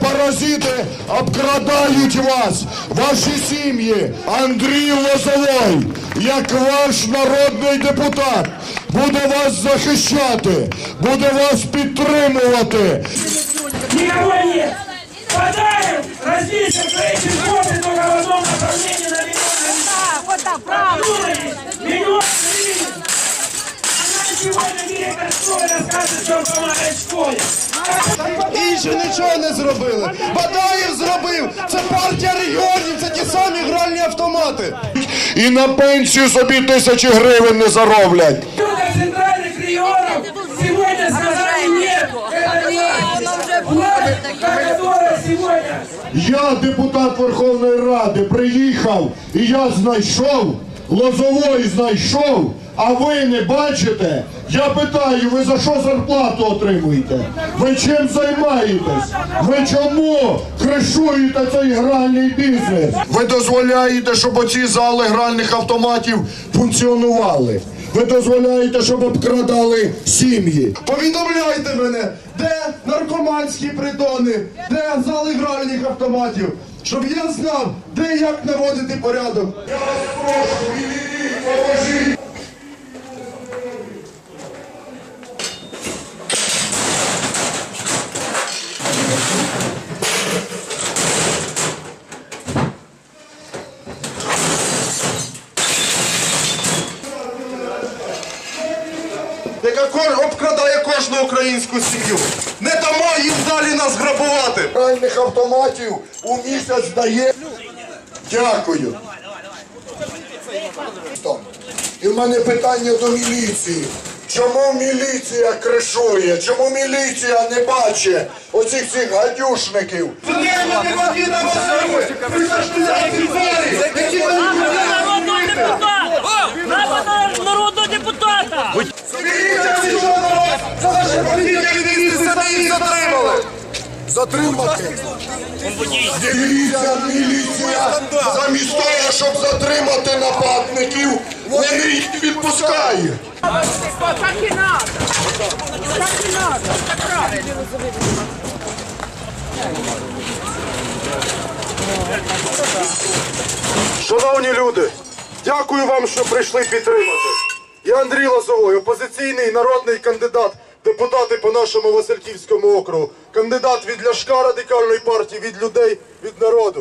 паразити обкрадають вас, ваші сім'ї. Андрій Лозовой, як ваш народний депутат, буде вас захищати, буде вас підтримувати. Никого нет! Хватаем! Разбейте эти годы только в одном направлении на миллион Так, вот так, правильно. Нічого не зробили. Бадаєв зробив. Це партія регіонів, це ті самі гральні автомати. І на пенсію собі тисячі гривень не зароблять. Только центральных регионов сегодня сказали сегодня Я, депутат Верховної Ради, приїхав і я знайшов, Лозовой знайшов, а ви не бачите? Я питаю, ви за що зарплату отримуєте? Ви чим займаєтесь? Ви чому кришуєте цей гральний бізнес? Ви дозволяєте, щоб оці зали гральних автоматів функціонували. Ви дозволяєте, щоб обкрадали сім'ї. Повідомляйте мене, де наркоманські притони, де зали гральних автоматів, щоб я знав, де як наводити порядок. Я вас прошу, відійдіть, поможіть. Обкрадає кожну українську сім'ю. Не дамо їм далі нас грабувати. гральних автоматів у місяць дає. Дякую. І в мене питання до міліції. Чому міліція кришує? Чому міліція не бачить оцих цих гадюшників? Напад Затримати. Міліція, міліція, замість того, щоб затримати нападників, вони їх відпускають. Так и надо. Так. Так правильно. Шановні люди, дякую вам, що прийшли підтримати. Я Андрій Лозовой, опозиційний народний кандидат, депутати по нашому Васильківському округу. Кандидат від Ляшка радикальної партії, від людей, від народу.